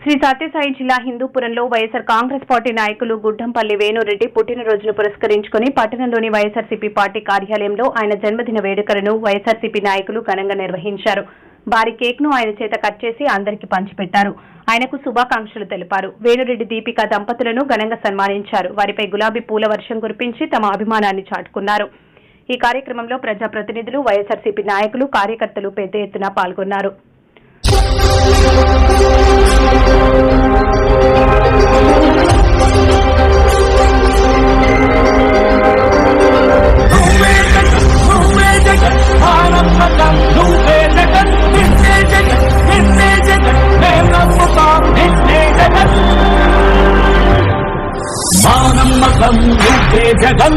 శ్రీ సత్యసాయి జిల్లా హిందూపురంలో వైఎస్సార్ కాంగ్రెస్ పార్టీ నాయకులు గుడ్డంపల్లి వేణురెడ్డి పుట్టినరోజును పురస్కరించుకుని పట్టణంలోని వైఎస్సార్సీపీ పార్టీ కార్యాలయంలో ఆయన జన్మదిన వేడుకలను వైఎస్సార్సీపీ నాయకులు ఘనంగా నిర్వహించారు. భారీ కేక్ను ఆయన చేత కట్ చేసి అందరికీ పంచిపెట్టారు. ఆయనకు శుభాకాంక్షలు తెలిపారు. వేణురెడ్డి దీపిక దంపతులను ఘనంగా సన్మానించారు. వారిపై గులాబీ పూల వర్షం కురిపించి తమ అభిమానాన్ని చాటుకున్నారు. ఈ కార్యక్రమంలో ప్రజాప్రతినిధులు వైఎస్ఆర్సీపీ నాయకులు కార్యకర్తలు పెద్ద ఎత్తున పాల్గొన్నారు. జగన్.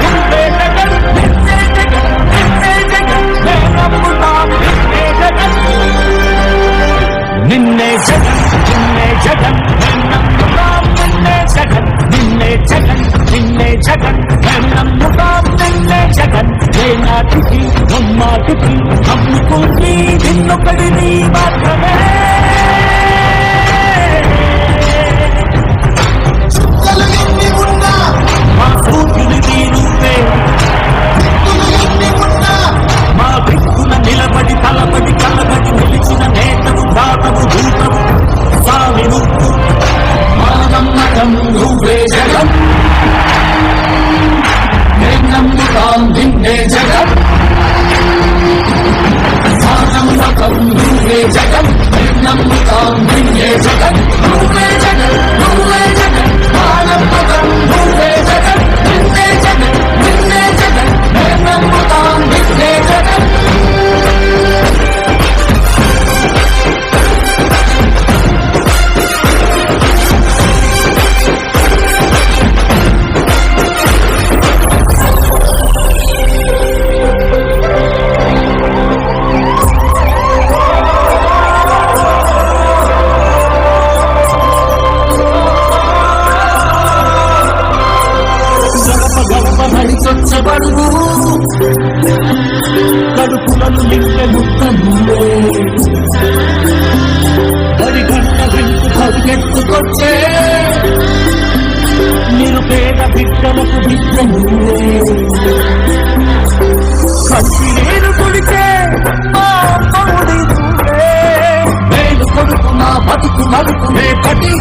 నాటికి నమ్మాటికి అమ్ముకుంది నిన్నొకడిని మాత్రమే కడుపులను నింపే ముక్క నువ్వే హరి గంట వెంటు పరిగెత్తుకొచ్చే. నిరుపేద బిడ్డలకు బిడ్డములే నువ్వే కంటి నేను కొడితే మా కొడుకు నా బతుకు మరుపు రే కటి